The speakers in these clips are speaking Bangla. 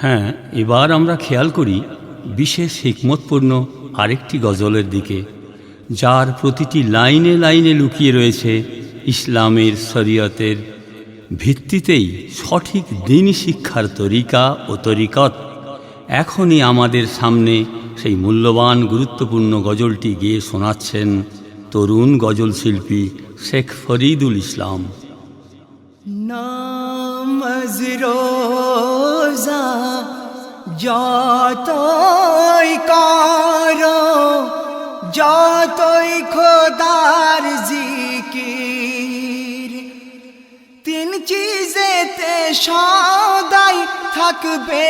হ্যাঁ এবার আমরা খেয়াল করি বিশেষ হিকমতপূর্ণ আরেকটি গজলের দিকে, যার প্রতিটি লাইনে লাইনে লুকিয়ে রয়েছে ইসলামের শরীয়তের ভিত্তিতেই সঠিক দিনই শিক্ষার তরিকা ও তরিকত। এখনই আমাদের সামনে সেই মূল্যবান, গুরুত্বপূর্ণ গজলটি গিয়ে শোনাচ্ছেন তরুণ গজল শিল্পী শেখ ফরিদুল ইসলাম। রোজা যতই করো, যতই খোদার জিকির, তিন চিজেতে সদাই থাকবে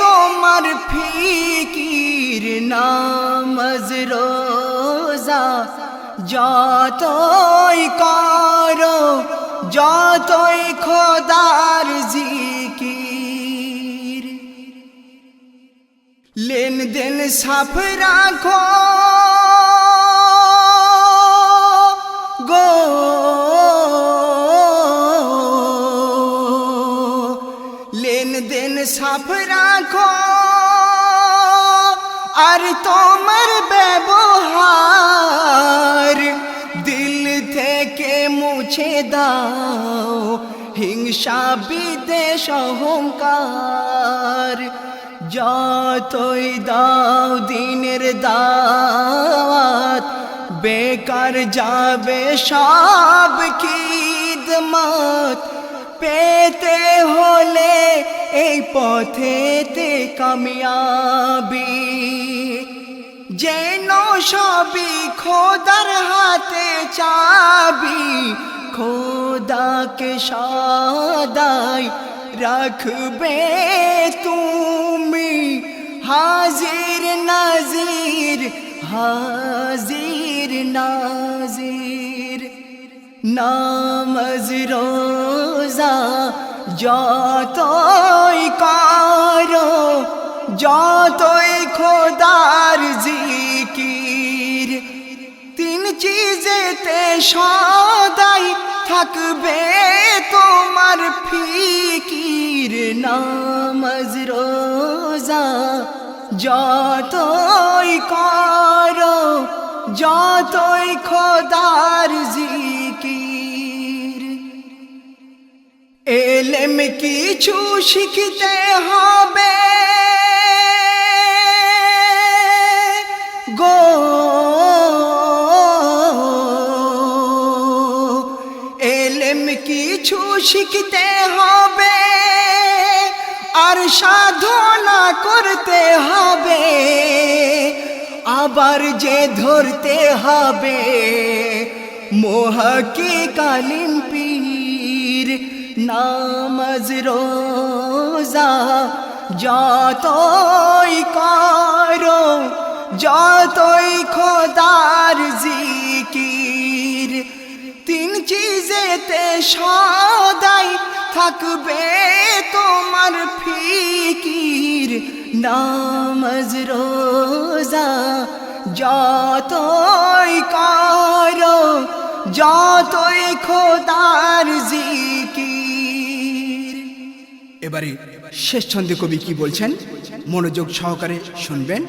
তোমার ফিকির, নামাজ, রোজা, যতই করো, যতই খোদার জিকির লেনদেন সাফ রাখো। গো। লেনদেন সাফ রাখো। আর তোমার ব্যবহার দিল থেকে মুছে দাও। হিংসা বিদেশ অহংকার। যতই দাও দিনের দাওয়াত। বেকার যাবে সব খিদমত। পেতে হলে এই পথেতে কামিয়াবি। যেন সবই খোদার হাতে চাবি। খোদাকে সদাই রাখবে তুমি হাজির নাজির হাজির নাজির। নামাজ রোজা যতই করো, যতই খোদার জিকির, তিন চিজেতে সদাই থাকবে তোমার ফিকির যতই করো যতই খোদার জিকির। এলেম কিছু শিখতে হবে। গো এলেম কিছু শিখতে হবে। আর সাধনা করতে হবে, আবার যে ধরতে হবে, মোহকে কালিম পীর নামাজ রোজা যতই করো, যতই খোদার জিকির, তিন চিজেতে সদাই থাকবে তোমার ফিকির, নামাজ, রোজা যতই করো, যতই খোদার জিকির। এবারে শেষ ছন্দে কবি কি বলছেন? মনোযোগ সহকারে শুনবেন।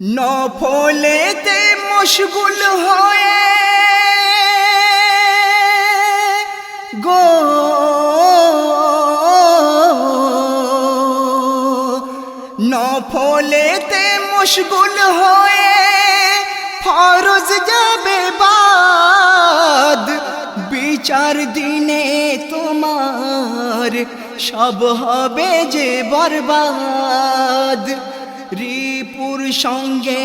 নফলেতে মশগুল হয়ে গো। নফলেতে মশগুল হয়ে ফরজ যাবে বাদ। বিচার দিনে তোমার সব হবে যে বরবাদ। রিপুর সঙ্গে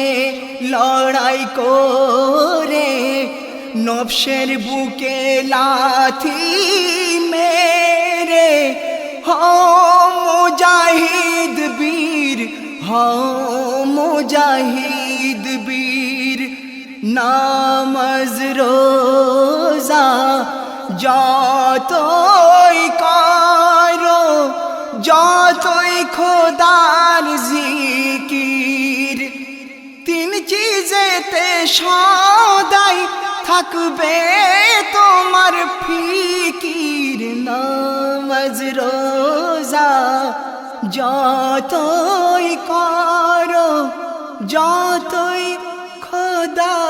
লড়াই করে নফসের বুকে লাথি মেরে মুজাহিদ বীর মুজাহিদ বীর, নামাজ রোজা যতই করো, যতই খোদার জিকির, তিন চিজেতে সদাই থাকবে তোমার ফিকির নামাজ রোজা। যতই করো যতই খোদা